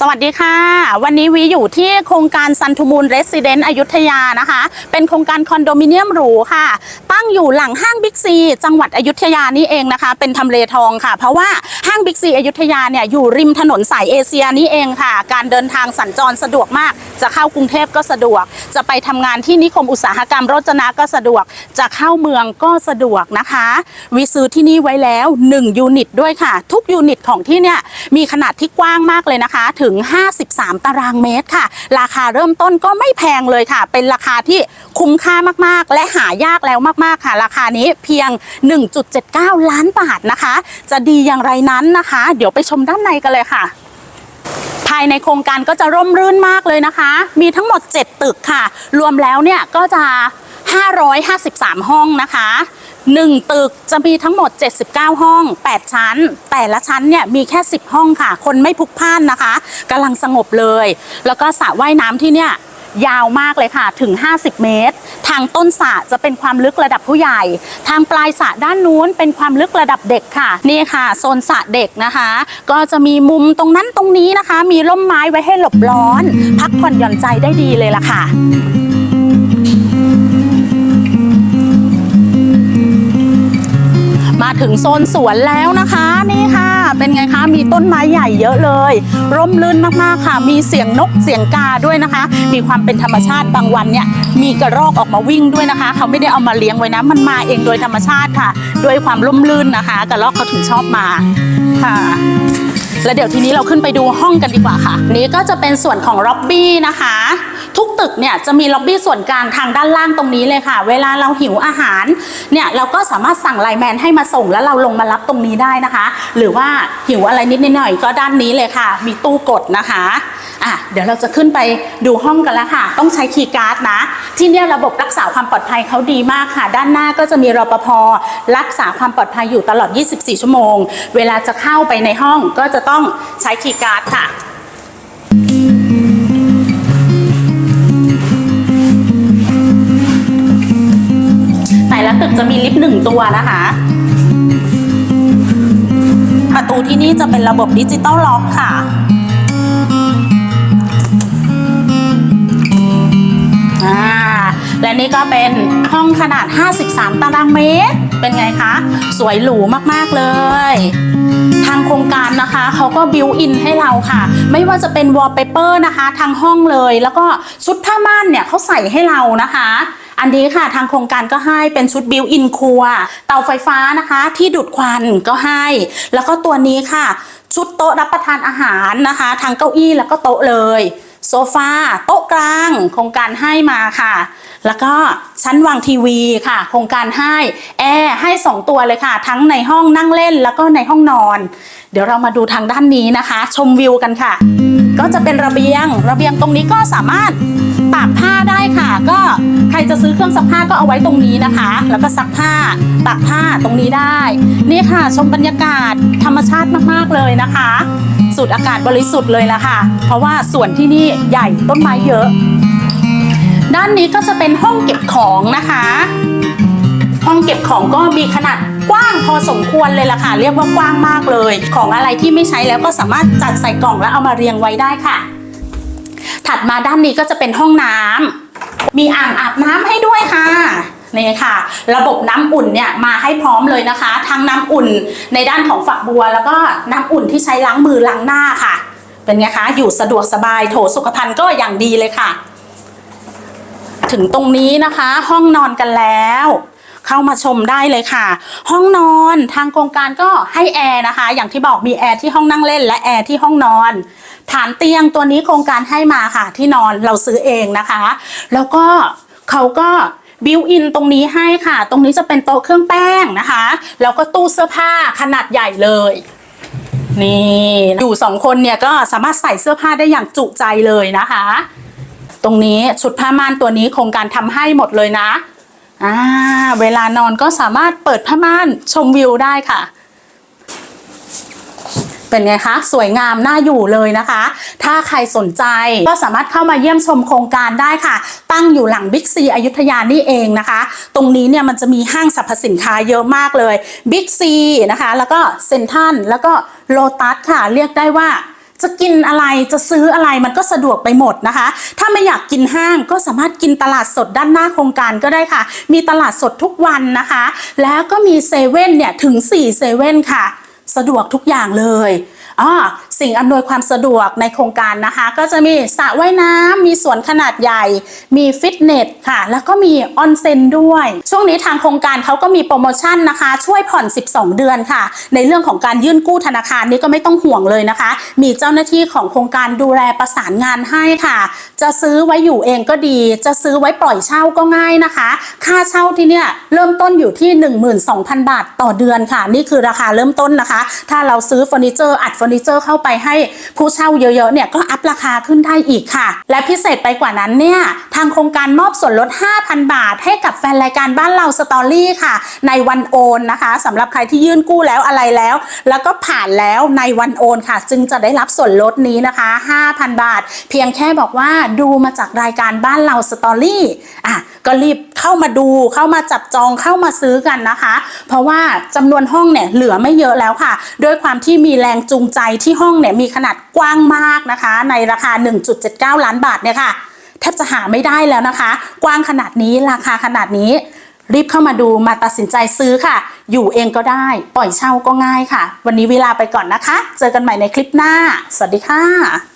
สวัสดีค่ะ วันนี้วีอยู่ที่โครงการซันทูมูลเรสซิเดนต์อยุธยานะคะ เป็นโครงการคอนโดมิเนียมหรูค่ะ ตั้งอยู่หลังห้างบิ๊กซีจังหวัดอยุธยานี่เองนะคะ เป็นทำเลทองค่ะ เพราะว่าห้างบิ๊กซีอยุธยาเนี่ยอยู่ริมถนนสายเอเชียนี่เองค่ะ การเดินทางสัญจรสะดวกมาก จะเข้ากรุงเทพก็สะดวก จะไปทำงานที่นิคมอุตสาหกรรมโรจนะก็สะดวก จะเข้าเมืองก็สะดวกนะคะวีซื้อที่นี่ไว้แล้ว 1 ยูนิตด้วยค่ะ ทุกยูนิตของที่เนี่ยมีขนาดที่กว้างมากเลยนะคะถึึง 53 ตารางเมตรค่ะ ราคาเริ่มต้นก็ไม่แพงเลยค่ะ เป็นราคาที่คุ้มค่ามากๆ และหายากแล้วมากๆค่ะ ราคานี้เพียง 1.79 ล้านบาทนะคะ จะดีอย่างไรนั้นนะคะ เดี๋ยวไปชมด้านในกันเลยค่ะภายในโครงการก็จะร่มรื่นมากเลยนะคะ มีทั้งหมด 7 ตึกค่ะ รวมแล้วเนี่ยก็จะ 553 ห้องนะคะ 1 ตึกจะมีทั้งหมด 79 ห้อง 8 ชั้น แต่ละชั้นเนี่ยมีแค่ 10 ห้องค่ะ คนไม่พลุกพล่านนะคะกำลังสงบเลย แล้วก็สระว่ายน้ำที่เนี่ยยาวมากเลยค่ะถึง 50 เมตร ทางต้นสระจะเป็นความลึกระดับผู้ใหญ่ ทางปลายสระด้านนู้นเป็นความลึกระดับเด็กค่ะ นี่ค่ะโซนสระเด็กนะคะ ก็จะมีมุมตรงนั้นตรงนี้นะคะ มีร่มไม้ไว้ให้หลบร้อน พักผ่อนหย่อนใจได้ดีเลยล่ะค่ะ มาถึงโซนสวนแล้วนะคะนี่ค่ะ เป็นไงคะมีต้นไม้ใหญ่เยอะเลย ร่มรื่นมากๆค่ะ มีเสียงนกเสียงกาด้วยนะคะ มีความเป็นธรรมชาติบางวันเนี่ยมีกระรอกออกมาวิ่งด้วยนะคะ เขาไม่ได้เอามาเลี้ยงไว้นะมันมาเองโดยธรรมชาติค่ะ ด้วยความร่มรื่นนะคะ กระรอกเขาถึงชอบมาค่ะแล้วเดี๋ยวทีนี้เราขึ้นไปดูห้องกันดีกว่าค่ะ นี้ก็จะเป็นส่วนของล็อบบี้นะคะ ทุกตึกเนี่ยจะมีล็อบบี้ส่วนกลางทางด้านล่างตรงนี้เลยค่ะ เวลาเราหิวอาหารเนี่ยเราก็สามารถสั่งไลน์แมนให้มาส่งแล้วเราลงมารับตรงนี้ได้นะคะ หรือว่าหิวอะไรนิดหน่อยก็ด้านนี้เลยค่ะ มีตู้กดนะคะอะเดี๋ยวเราจะขึ้นไปดูห้องกันแล้วค่ะ ต้องใช้คีย์การ์ดนะ ที่เนี่ยระบบรักษาความปลอดภัยเขาดีมากค่ะ ด้านหน้าก็จะมีรปภรักษาความปลอดภัยอยู่ตลอด 24 ชั่วโมง เวลาจะเข้าไปในห้องก็จะต้องใช้คีย์การ์ดค่ะ จะมีลิฟต์หนึ่งตัวนะคะ ประตูที่นี่จะเป็นระบบดิจิตอลล็อกค่ะอ่าและนี่ก็เป็นห้องขนาด 53 ตารางเมตร เป็นไงคะ สวยหรูมากๆเลย ทางโครงการนะคะเขาก็บิวอินให้เราค่ะ ไม่ว่าจะเป็นวอลเปเปอร์นะคะทางห้องเลย แล้วก็ชุดผ้าม่านเนี่ยเขาใส่ให้เรานะคะ อันนี้ค่ะทางโครงการก็ให้เป็นชุดบิวอินครัว เตาไฟฟ้านะคะที่ดูดควันก็ให้ แล้วก็ตัวนี้ค่ะ ชุดโต๊ะรับประทานอาหารนะคะทางเก้าอี้แล้วก็โต๊ะเลย โซฟาโต๊ะกลาง โครงการให้มาค่ะ แล้วก็ชั้นวางทีวีค่ะ โครงการให้แอร์ให้ 2 ตัวเลยค่ะ ทั้งในห้องนั่งเล่นแล้วก็ในห้องนอน เดี๋ยวเรามาดูทางด้านนี้นะคะ ชมวิวกันค่ะ ก็จะเป็นระเบียง ระเบียงตรงนี้ก็สามารถตากผ้าได้ค่ะ ก็ใครจะซื้อเครื่องซักผ้าก็เอาไว้ตรงนี้นะคะ แล้วก็ซักผ้าตากผ้าตรงนี้ได้ นี่ค่ะชมบรรยากาศธรรมชาติมากๆเลยนะคะ สูดอากาศบริสุทธิ์เลยละค่ะ เพราะว่าสวนที่นี่ใหญ่ต้นไม้เยอะ ด้านนี้ก็จะเป็นห้องเก็บของนะคะ ห้องเก็บของก็มีขนาดกว้างพอสมควรเลยล่ะค่ะ เรียกว่ากว้างมากเลย ของอะไรที่ไม่ใช้แล้วก็สามารถจัดใส่กล่องแล้วเอามาเรียงไว้ได้ค่ะ ถัดมาด้านนี้ก็จะเป็นห้องน้ำมีอ่างอาบน้ำให้ด้วยค่ะ นี่ค่ะ ระบบน้ำอุ่นเนี่ยมาให้พร้อมเลยนะคะ ทั้งน้ำอุ่นในด้านของฝักบัว แล้วก็น้ำอุ่นที่ใช้ล้างมือล้างหน้าค่ะ เป็นไงคะ อยู่สะดวกสบายโถสุขภัณฑ์ก็อย่างดีเลยค่ะ ถึงตรงนี้นะคะ ห้องนอนกันแล้วเข้ามาชมได้เลยค่ะ ห้องนอนทางโครงการก็ให้แอร์นะคะ อย่างที่บอกมีแอร์ที่ห้องนั่งเล่น และแอร์ที่ห้องนอน ฐานเตียงตัวนี้โครงการให้มาค่ะ ที่นอนเราซื้อเองนะคะ แล้วก็เขาก็ บิวอินตรงนี้ให้ค่ะ ตรงนี้จะเป็นโต๊ะเครื่องแป้งนะคะ แล้วก็ตู้เสื้อผ้าขนาดใหญ่เลยนี่อยู่สองคนเนี่ยก็สามารถใส่เสื้อผ้าได้อย่างจุใจเลยนะคะ ตรงนี้ชุดผ้าม่านตัวนี้โครงการทำให้หมดเลยนะอ่าเวลานอนก็สามารถเปิดผ้าม่านชมวิวได้ค่ะ เป็นไงคะ สวยงามน่าอยู่เลยนะคะ ถ้าใครสนใจก็สามารถเข้ามาเยี่ยมชมโครงการได้ค่ะ ตั้งอยู่หลังบิ๊กซีอยุธยานี่เองนะคะ ตรงนี้เนี่ยมันจะมีห้างสรรพสินค้าเยอะมากเลยบิ๊กซีนะคะ แล้วก็เซ็นทรัลแล้วก็โลตัสค่ะ เรียกได้ว่าจะกินอะไรจะซื้ออะไรมันก็สะดวกไปหมดนะคะ ถ้าไม่อยากกินห้างก็สามารถกินตลาดสดด้านหน้าโครงการก็ได้ค่ะ มีตลาดสดทุกวันนะคะ แล้วก็มีเซเว่นเนี่ยถึง4เซเว่นค่ะ สะดวกทุกอย่างเลยอ่า สิ่งอำนวยความสะดวกในโครงการนะคะ ก็จะมีสระว่ายน้ำมีสวนขนาดใหญ่ มีฟิตเนสค่ะ แล้วก็มีออนเซ็นด้วย ช่วงนี้ทางโครงการเขาก็มีโปรโมชั่นนะคะ ช่วยผ่อน 12 เดือนค่ะ ในเรื่องของการยื่นกู้ธนาคารนี่ก็ไม่ต้องห่วงเลยนะคะ มีเจ้าหน้าที่ของโครงการดูแลประสานงานให้ค่ะ จะซื้อไว้อยู่เองก็ดี จะซื้อไว้ปล่อยเช่าก็ง่ายนะคะ ค่าเช่าที่เนี่ยเริ่มต้นอยู่ที่ 12,000 บาทต่อเดือนค่ะ นี่คือราคาเริ่มต้นนะคะ ถ้าเราซื้อเฟอร์นิเจอร์อัดเฟอร์นิเจอร์เข้าไปให้ผู้เช่าเยอะๆเนี่ยก็อัพราคาขึ้นได้อีกค่ะ และพิเศษไปกว่านั้นเนี่ยทางโครงการมอบส่วนลด 5,000 บาท ให้กับแฟนรายการบ้านเราสตอรี่ค่ะ ในวันโอนนะคะสำหรับใครที่ยื่นกู้แล้วอะไรแล้ว แล้วก็ผ่านแล้วในวันโอนค่ะ จึงจะได้รับส่วนลดนี้นะคะ 5,000 บาท เพียงแค่บอกว่าดูมาจากรายการบ้านเราสตอรี่อะก็รีบเข้ามาดูเข้ามาจับจองเข้ามาซื้อกันนะคะ เพราะว่าจำนวนห้องเนี่ยเหลือไม่เยอะแล้วค่ะ ด้วยความที่มีแรงจูงใจที่ห้องเนี่ยมีขนาดกว้างมากนะคะ ในราคา 1.79 ล้านบาทเนี่ยค่ะแทบจะหาไม่ได้แล้วนะคะ กว้างขนาดนี้ราคาขนาดนี้ รีบเข้ามาดูมาตัดสินใจซื้อค่ะ อยู่เองก็ได้ ปล่อยเช่าก็ง่ายค่ะ วันนี้เวลาไปก่อนนะคะ เจอกันใหม่ในคลิปหน้า สวัสดีค่ะ